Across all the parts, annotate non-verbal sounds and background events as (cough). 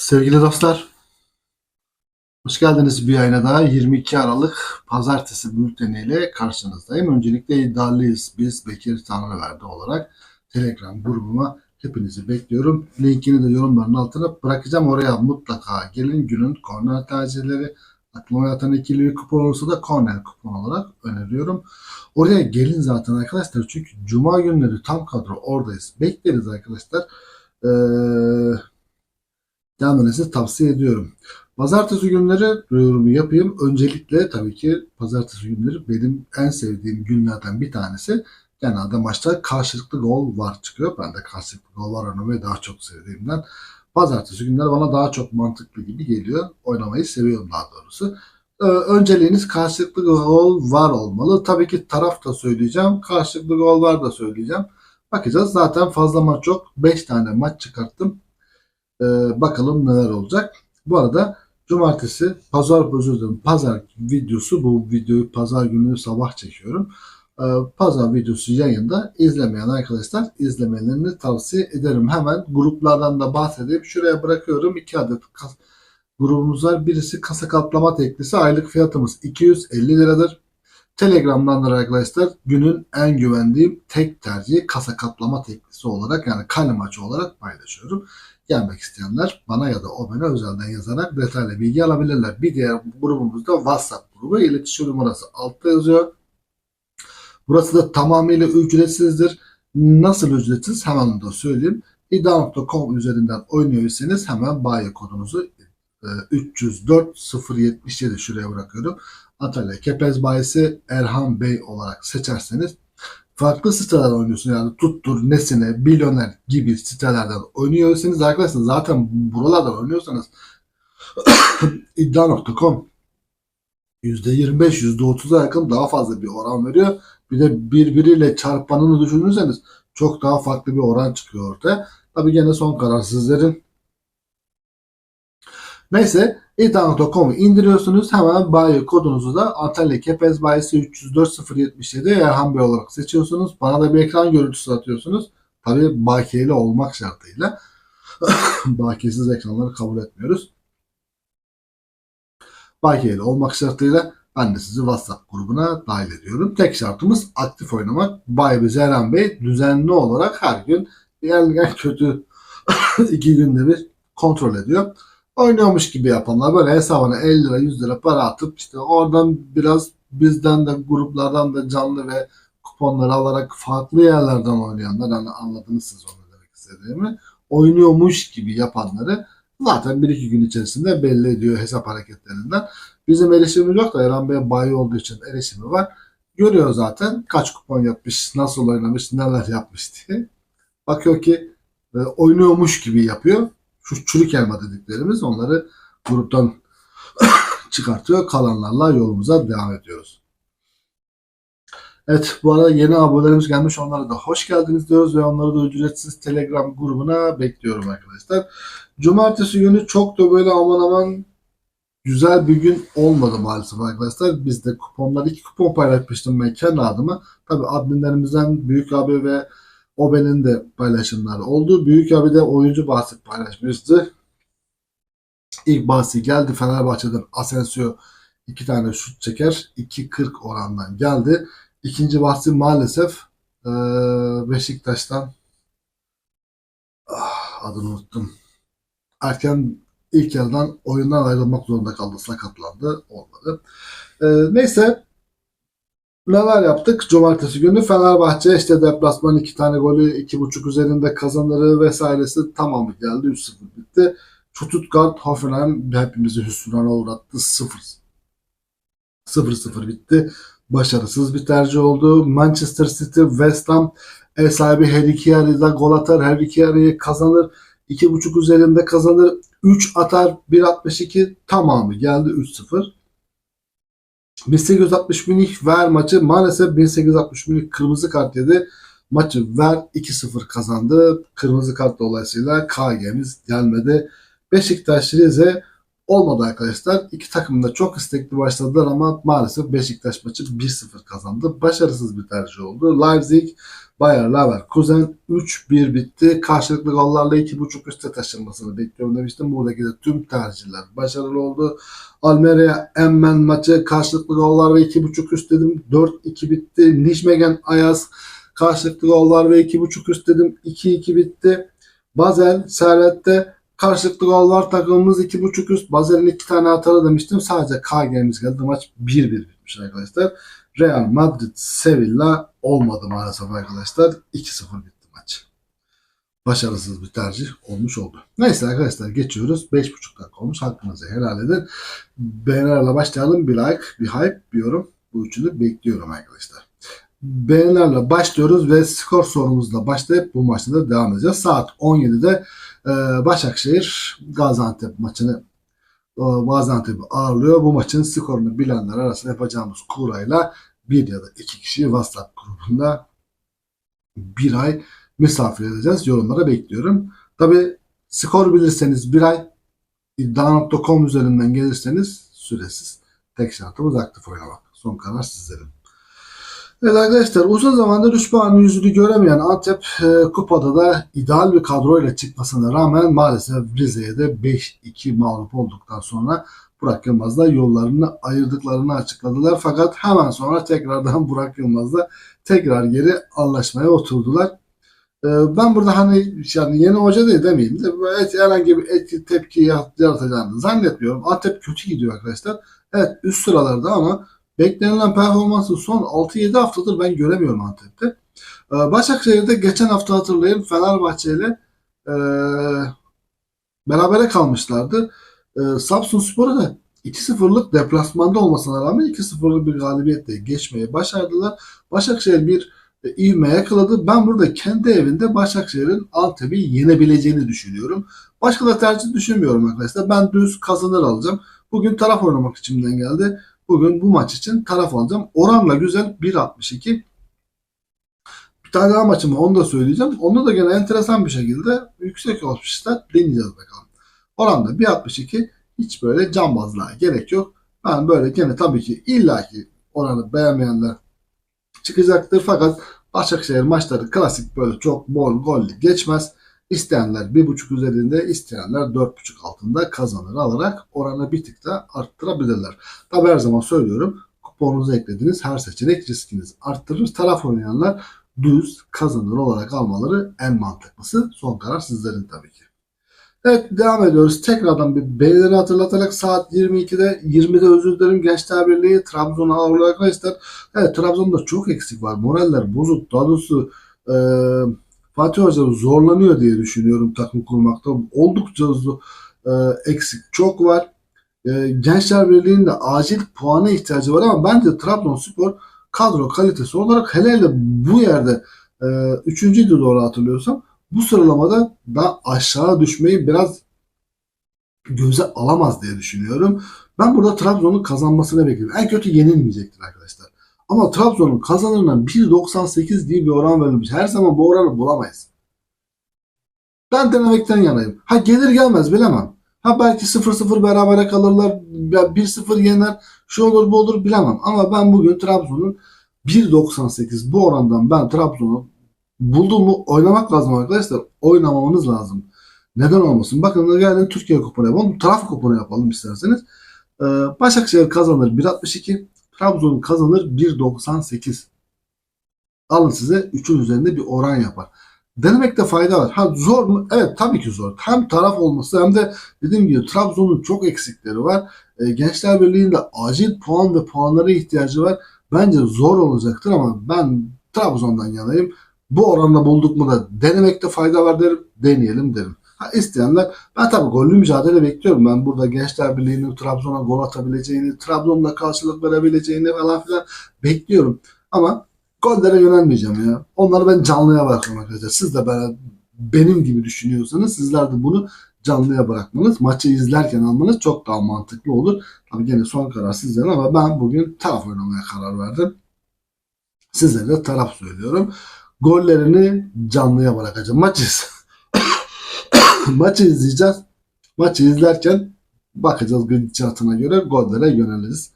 Sevgili dostlar, hoş geldiniz bir ayına daha 22 Aralık Pazartesi bülteniyle karşınızdayım. Öncelikle iddialıyız biz Bekir Tanrıverdi olarak Telegram grubuma hepinizi bekliyorum. Linkini de yorumların altına bırakacağım. Oraya mutlaka gelin günün korner tercihleri, aklıma yatan ikili kupon olursa da korner kupon olarak öneriyorum. Oraya gelin zaten arkadaşlar çünkü cuma günleri tam kadro oradayız. Bekleriz arkadaşlar. Eee gelmenizi tavsiye ediyorum. Pazartesi günleri yorumu yapayım. Öncelikle tabii ki pazartesi günleri benim en sevdiğim günlerden bir tanesi. Genelde maçta karşılıklı gol var çıkıyor. Ben de karşılıklı gol var oynamayı daha çok sevdiğimden. Pazartesi günleri bana daha çok mantıklı gibi geliyor. Oynamayı seviyorum daha doğrusu. Ee, önceliğiniz karşılıklı gol var olmalı. Tabii ki taraf da söyleyeceğim. Karşılıklı gol var da söyleyeceğim. Bakacağız. Zaten fazla maç yok. 5 tane maç çıkarttım. Ee, bakalım neler olacak. Bu arada cumartesi, pazar özür dilerim, pazar videosu bu videoyu pazar günü sabah çekiyorum. Ee, pazar videosu yayında izlemeyen arkadaşlar izlemelerini tavsiye ederim. Hemen gruplardan da bahsedeyim. Şuraya bırakıyorum. iki adet grubumuz var. Birisi kasa kaplama teklisi. Aylık fiyatımız 250 liradır. Telegram'dan da arkadaşlar günün en güvendiğim tek tercihi kasa kaplama teklisi olarak yani kale olarak paylaşıyorum gelmek isteyenler bana ya da o bana özelden yazarak detaylı bilgi alabilirler. Bir diğer grubumuz da WhatsApp grubu. İletişim numarası altta yazıyor. Burası da tamamıyla ücretsizdir. Nasıl ücretsiz hemen onu da söyleyeyim. iddia.com üzerinden oynuyorsanız hemen bayi kodunuzu e, 304 077 şuraya bırakıyorum. Antalya Kepez bayisi Erhan Bey olarak seçerseniz farklı sitelerden oynuyorsun yani tuttur, nesine, milyoner gibi sitelerden oynuyorsanız arkadaşlar zaten buralardan oynuyorsanız iddia.com %25, %30'a yakın daha fazla bir oran veriyor. Bir de birbiriyle çarpanını düşünürseniz çok daha farklı bir oran çıkıyor ortaya. Tabi gene son karar sizlerin. Neyse iddia.com'u indiriyorsunuz. Hemen bayi kodunuzu da Antalya Kepez bayisi 304077 Erhan Bey olarak seçiyorsunuz. Bana da bir ekran görüntüsü atıyorsunuz. Tabi bakiyeli olmak şartıyla. (coughs) Bakiyesiz ekranları kabul etmiyoruz. Bakiyeli olmak şartıyla ben de sizi WhatsApp grubuna dahil ediyorum. Tek şartımız aktif oynamak. Bay Biz Erhan Bey düzenli olarak her gün en kötü (coughs) iki günde bir kontrol ediyor oynuyormuş gibi yapanlar böyle hesabına 50 lira 100 lira para atıp işte oradan biraz bizden de gruplardan da canlı ve kuponları alarak farklı yerlerden oynayanlar hani anladınız siz onu demek istediğimi oynuyormuş gibi yapanları zaten bir iki gün içerisinde belli ediyor hesap hareketlerinden. Bizim erişimimiz yok da Eren Bey bayi olduğu için erişimi var. Görüyor zaten kaç kupon yapmış, nasıl oynamış, neler yapmış diye. Bakıyor ki e, oynuyormuş gibi yapıyor şu çürük elma dediklerimiz onları gruptan (coughs) çıkartıyor. Kalanlarla yolumuza devam ediyoruz. Evet bu arada yeni abonelerimiz gelmiş. Onlara da hoş geldiniz diyoruz ve onları da ücretsiz Telegram grubuna bekliyorum arkadaşlar. Cumartesi günü çok da böyle aman aman güzel bir gün olmadı maalesef arkadaşlar. Biz de kuponlar iki kupon paylaşmıştım ben kendi adıma. Tabi adminlerimizden Büyük abi ve Oben'in de paylaşımları oldu. Büyük abi de oyuncu bahsi paylaşmıştı. İlk bahsi geldi Fenerbahçe'den Asensio iki tane şut çeker. 2.40 orandan geldi. İkinci bahsi maalesef Beşiktaş'tan ah, adını unuttum. Erken ilk yarıdan oyundan ayrılmak zorunda kaldı. Sakatlandı. Olmadı. E, neyse neler yaptık? Cumartesi günü Fenerbahçe işte deplasman iki tane golü iki buçuk üzerinde kazanırı vesairesi tamamı geldi. 3-0 bitti. Stuttgart Hoffenheim hepimizi hüsrana uğrattı. 0 0-0 bitti. Başarısız bir tercih oldu. Manchester City, West Ham ev sahibi Harry Kiyari'de gol atar. Harry Kiyari'yi kazanır. 2.5 üzerinde kazanır. 3 atar. 1.62 tamamı geldi 3-0. 1860 Münih Ver maçı maalesef 1860 Münih kırmızı kart yedi. Maçı Ver 2-0 kazandı. Kırmızı kart dolayısıyla KG'miz gelmedi. Beşiktaş Rize olmadı arkadaşlar. İki takım da çok istekli başladılar ama maalesef Beşiktaş maçı 1-0 kazandı. Başarısız bir tercih oldu. Leipzig Bayer Leverkusen 3-1 bitti. Karşılıklı gollarla 2.5 üste taşınmasını bekliyorum demiştim. Buradaki de tüm tercihler başarılı oldu. Almeria Emmen maçı karşılıklı gollar ve 2.5 üst dedim. 4-2 bitti. Nijmegen Ayaz karşılıklı gollar ve 2.5 üst dedim. 2-2 bitti. Basel Servet'te karşılıklı gollar takımımız 2.5 üst. Basel'in 2 tane hatalı demiştim. Sadece KG'miz geldi. Maç 1-1 bitmiş arkadaşlar. Real Madrid Sevilla olmadı maalesef arkadaşlar. 2-0 bitti maç. Başarısız bir tercih olmuş oldu. Neyse arkadaşlar geçiyoruz. 5.5 dakika olmuş. Hakkınızı helal edin. Beğenilerle başlayalım. Bir like, bir hype, bir yorum. Bu üçünü bekliyorum arkadaşlar. Beğenilerle başlıyoruz ve skor sorumuzla başlayıp bu maçta da devam edeceğiz. Saat 17'de e, Başakşehir Gaziantep maçını e, Gaziantep'i ağırlıyor. Bu maçın skorunu bilenler arasında yapacağımız kurayla bir ya da iki kişi WhatsApp grubunda bir ay misafir edeceğiz. Yorumlara bekliyorum. Tabi skor bilirseniz bir ay iddia.com üzerinden gelirseniz süresiz. Tek şartımız aktif oynamak. Son karar sizlerin. Evet arkadaşlar uzun zamandır 3 puanın yüzünü göremeyen Antep e, kupada da ideal bir kadroyla çıkmasına rağmen maalesef Rize'ye de 5-2 mağlup olduktan sonra Burak Yılmaz'la yollarını ayırdıklarını açıkladılar. Fakat hemen sonra tekrardan (laughs) Burak Yılmaz'la tekrar geri anlaşmaya oturdular. E, ben burada hani yani yeni hoca değil demeyeyim de et, herhangi bir etki tepki yaratacağını zannetmiyorum. Antep kötü gidiyor arkadaşlar. Evet üst sıralarda ama beklenilen performansı son 6-7 haftadır ben göremiyorum Antep'te. Ee, Başakşehir'de geçen hafta hatırlayın Fenerbahçe ile e, berabere kalmışlardı. E, Samsun Spor'a da 2-0'lık deplasmanda olmasına rağmen 2-0'lık bir galibiyetle geçmeyi başardılar. Başakşehir bir e, ivme yakaladı. Ben burada kendi evinde Başakşehir'in Antep'i yenebileceğini düşünüyorum. Başka da tercih düşünmüyorum arkadaşlar. Ben düz kazanır alacağım. Bugün taraf oynamak içimden geldi. Bugün bu maç için taraf alacağım. Oranla güzel 1.62. Bir tane daha maçım onu da söyleyeceğim. Onda da gene enteresan bir şekilde yüksek olmuşlar. Deneyeceğiz bakalım. Oranda 1.62 hiç böyle cambazlığa gerek yok. Ben böyle gene tabii ki illaki oranı beğenmeyenler çıkacaktır. Fakat Başakşehir maçları klasik böyle çok bol gollü geçmez. İsteyenler 1.5 üzerinde, isteyenler 4.5 altında kazanır alarak oranı bir tık da arttırabilirler. Tabi her zaman söylüyorum kuponunuzu eklediniz. Her seçenek riskinizi arttırır. Taraf oynayanlar düz kazanır olarak almaları en mantıklısı. Son karar sizlerin tabii ki. Evet devam ediyoruz. Tekrardan bir beğenileri hatırlatarak saat 22'de 20'de özür dilerim Gençler Birliği Trabzon'a ağırlıyor arkadaşlar. Evet Trabzon'da çok eksik var. Moraller bozuk. Daha doğrusu e, Fatih Hoca zorlanıyor diye düşünüyorum takım kurmakta. Oldukça e, eksik çok var. E, Gençler Birliği'nin de acil puana ihtiyacı var ama bence Trabzonspor kadro kalitesi olarak hele hele bu yerde e, üçüncüydü doğru hatırlıyorsam bu sıralamada da aşağı düşmeyi biraz göze alamaz diye düşünüyorum. Ben burada Trabzon'un kazanmasını bekliyorum. En kötü yenilmeyecektir arkadaşlar. Ama Trabzon'un kazanırına 1.98 diye bir oran verilmiş. Her zaman bu oranı bulamayız. Ben denemekten yanayım. Ha gelir gelmez bilemem. Ha belki 0-0 berabere kalırlar. 1-0 yener. Şu olur bu olur bilemem. Ama ben bugün Trabzon'un 1.98 bu orandan ben Trabzon'u bulduğumu oynamak lazım arkadaşlar. Oynamamanız lazım. Neden olmasın? Bakın gelin Türkiye kuponu yapalım. Taraf kuponu yapalım isterseniz. Ee, Başakşehir kazanır 1.62. Trabzon kazanır 1.98. Alın size 3'ün üzerinde bir oran yapar. Denemekte fayda var. Ha zor mu? Evet tabii ki zor. Hem taraf olması hem de dediğim gibi Trabzon'un çok eksikleri var. E, Gençler Birliği'nde acil puan ve puanlara ihtiyacı var. Bence zor olacaktır ama ben Trabzon'dan yanayım. Bu oranda bulduk mu da denemekte fayda var derim. Deneyelim derim. Ha isteyenler ben tabii gollü mücadele bekliyorum. Ben burada Gençler Birliği'nin Trabzon'a gol atabileceğini, Trabzon'la karşılık verebileceğini falan filan bekliyorum. Ama gollere yönelmeyeceğim ya. Onları ben canlıya bırakıyorum arkadaşlar. Siz de ben, benim gibi düşünüyorsanız sizler de bunu canlıya bırakmanız, maçı izlerken almanız çok daha mantıklı olur. Tabii gene son karar sizlerin ama ben bugün taraf oynamaya karar verdim. Sizlere de taraf söylüyorum. Gollerini canlıya bırakacağım. Maç (coughs) maçı izleyeceğiz. Maçı izlerken bakacağız gidişatına göre gollere yöneliriz.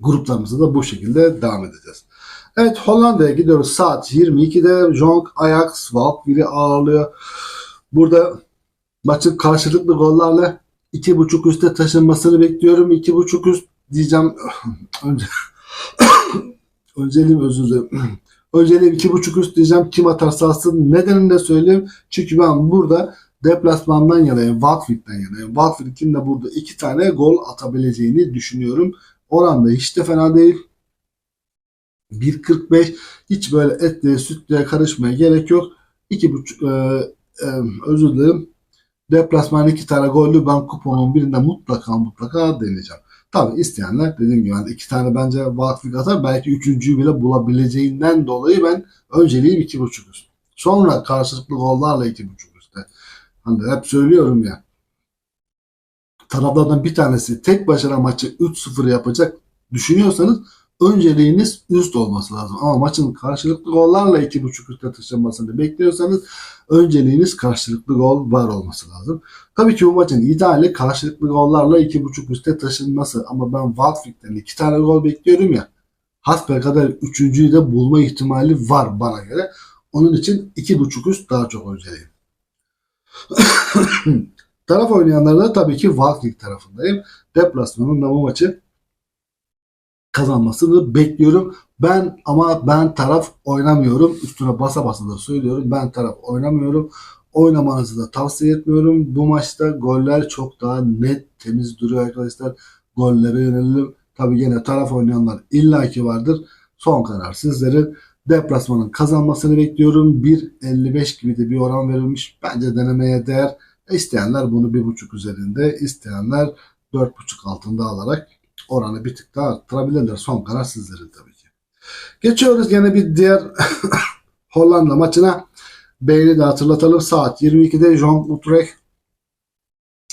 Gruplarımıza da bu şekilde devam edeceğiz. Evet Hollanda'ya gidiyoruz. Saat 22'de Jonk Ajax Valkyrie ağırlıyor. Burada maçın karşılıklı gollarla 2.5 üste taşınmasını bekliyorum. 2.5 üst diyeceğim. (coughs) Önce (coughs) Önceliğim özür dilerim. Önceliğim 2.5 üst diyeceğim. Kim atarsa atsın. Nedenini de söyleyeyim. Çünkü ben burada deplasmandan yanayım. Watford'dan yanayım. Watford'un de burada iki tane gol atabileceğini düşünüyorum. Oran da hiç de fena değil. 1.45 hiç böyle etliye sütlüye karışmaya gerek yok. 2.5 e, e, özür dilerim. Deplasman iki tane gollü ben kuponun birinde mutlaka mutlaka deneyeceğim. Tabi isteyenler dediğim gibi yani iki tane bence Watford atar. Belki üçüncüyü bile bulabileceğinden dolayı ben önceliğim 2.5 üst. Sonra karşılıklı gollarla 2.5 üstte. Hani hep söylüyorum ya. Taraflardan bir tanesi tek başına maçı 3-0 yapacak düşünüyorsanız önceliğiniz üst olması lazım. Ama maçın karşılıklı gollarla 2.5 üstte taşınmasını bekliyorsanız önceliğiniz karşılıklı gol var olması lazım. Tabii ki bu maçın ideali karşılıklı gollarla 2.5 üstte taşınması. Ama ben Watford'dan 2 tane gol bekliyorum ya. Hasbel kadar üçüncüyü de bulma ihtimali var bana göre. Onun için 2.5 üst daha çok önceliğim. (coughs) Taraf oynayanlarda tabii ki Watford tarafındayım. Deplasmanın bu maçı kazanmasını bekliyorum. Ben ama ben taraf oynamıyorum. Üstüne basa basa da söylüyorum. Ben taraf oynamıyorum. Oynamanızı da tavsiye etmiyorum. Bu maçta goller çok daha net, temiz duruyor arkadaşlar. Gollere yönelelim. Tabii yine taraf oynayanlar illaki vardır. Son karar sizlerin. Deplasmanın kazanmasını bekliyorum. 1.55 gibi de bir oran verilmiş. Bence denemeye değer. İsteyenler bunu 1.5 üzerinde, isteyenler 4.5 altında alarak oranı bir tık daha arttırabilirler. Son karar sizlerin tabii ki. Geçiyoruz yine bir diğer (coughs) Hollanda maçına. Beyni de hatırlatalım. Saat 22'de John Utrecht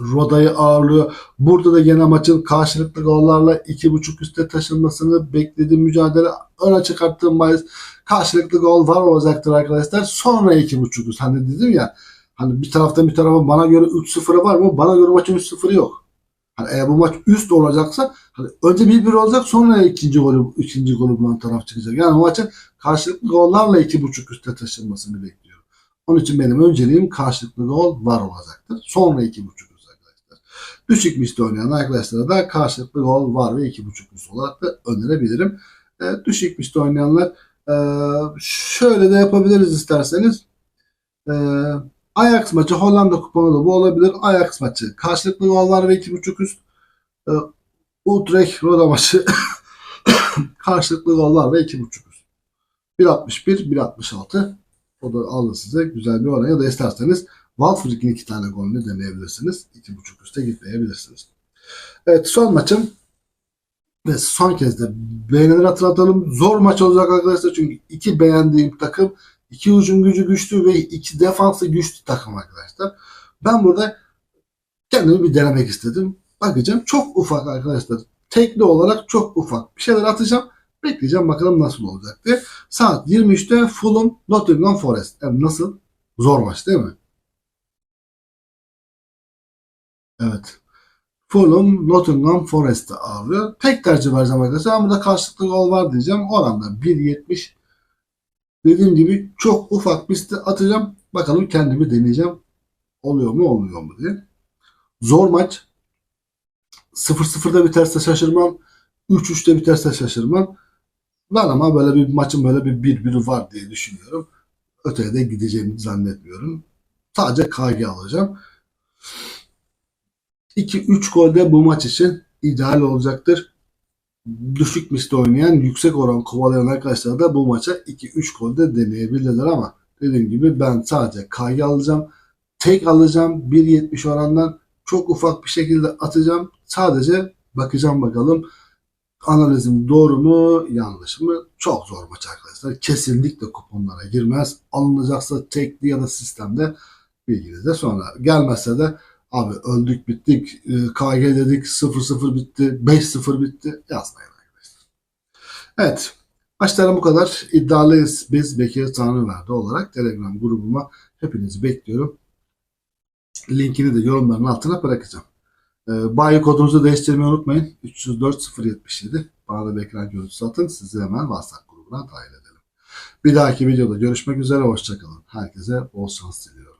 Roda'yı ağırlıyor. Burada da yine maçın karşılıklı gollarla 2.5 üste taşınmasını beklediğim mücadele öne çıkarttığım bahis karşılıklı gol var olacaktır arkadaşlar. Sonra 2.5 üst. Hani dedim ya hani bir taraftan bir tarafa bana göre 3-0'ı var mı? Bana göre maçın 3-0'ı yok. Hani eğer bu maç üst olacaksa hani önce 1-1 olacak sonra ikinci golü ikinci golü bulan taraf çıkacak. Yani maçın karşılıklı gollarla 2.5 üste taşınmasını bekliyorum. Onun için benim önceliğim karşılıklı gol var olacaktır. Sonra 2.5 üst arkadaşlar. Düşük misli oynayan arkadaşlara da karşılıklı gol var ve 2.5 üst olarak da önerebilirim. E, düşük misli oynayanlar e, şöyle de yapabiliriz isterseniz. E, Ajax maçı Hollanda kuponu da bu olabilir. Ajax maçı karşılıklı gol var ve 2.5 üst. E, Utrecht Roda maçı (coughs) karşılıklı gollar ve 2.5 üst. 1.61, 1.66 o da alın size güzel bir oran ya da isterseniz Watford'un iki tane golünü deneyebilirsiniz. 2.5 üste gitmeyebilirsiniz. Evet son maçım ve son kez de beğenileri hatırlatalım. Zor maç olacak arkadaşlar çünkü iki beğendiğim takım iki hücum gücü güçlü ve iki defansı güçlü takım arkadaşlar. Ben burada kendimi bir denemek istedim. Bakacağım çok ufak arkadaşlar. Tekli olarak çok ufak bir şeyler atacağım. Bekleyeceğim bakalım nasıl olacak diye. Saat 23'te Fulham Nottingham Forest. Yani nasıl? Zor maç değil mi? Evet. Fulham Nottingham Forest'ı ağırlıyor. Tek tercih vereceğim arkadaşlar. Ama burada karşılıklı gol var diyeceğim. Oranda 1.70 Dediğim gibi çok ufak bir atacağım. Bakalım kendimi deneyeceğim. Oluyor mu olmuyor mu diye. Zor maç. 0-0'da biterse şaşırmam. 3-3'te biterse şaşırmam. Ben ama böyle bir maçın böyle bir bir biri var diye düşünüyorum. Öteye de gideceğimi zannetmiyorum. Sadece KG alacağım. 2-3 gol de bu maç için ideal olacaktır. Düşük misli oynayan, yüksek oran kovalayan arkadaşlar da bu maça 2-3 gol de deneyebilirler ama dediğim gibi ben sadece KG alacağım. Tek alacağım 1.70 orandan çok ufak bir şekilde atacağım. Sadece bakacağım bakalım analizim doğru mu yanlış mı? Çok zor maç arkadaşlar. Kesinlikle kuponlara girmez. Alınacaksa tekli ya da sistemde bilginizde sonra. Gelmezse de abi öldük bittik e, KG dedik 0-0 bitti 5-0 bitti yazmayın arkadaşlar. Evet maçlarım bu kadar. İddialıyız biz Bekir Tanrıverdi olarak Telegram grubuma hepinizi bekliyorum. Linkini de yorumların altına bırakacağım. E, bayi kodunuzu değiştirmeyi unutmayın. 304 077. Bana da bir ekran görüntüsü atın. Sizi hemen WhatsApp grubuna dahil edelim. Bir dahaki videoda görüşmek üzere. Hoşçakalın. Herkese bol şans diliyorum.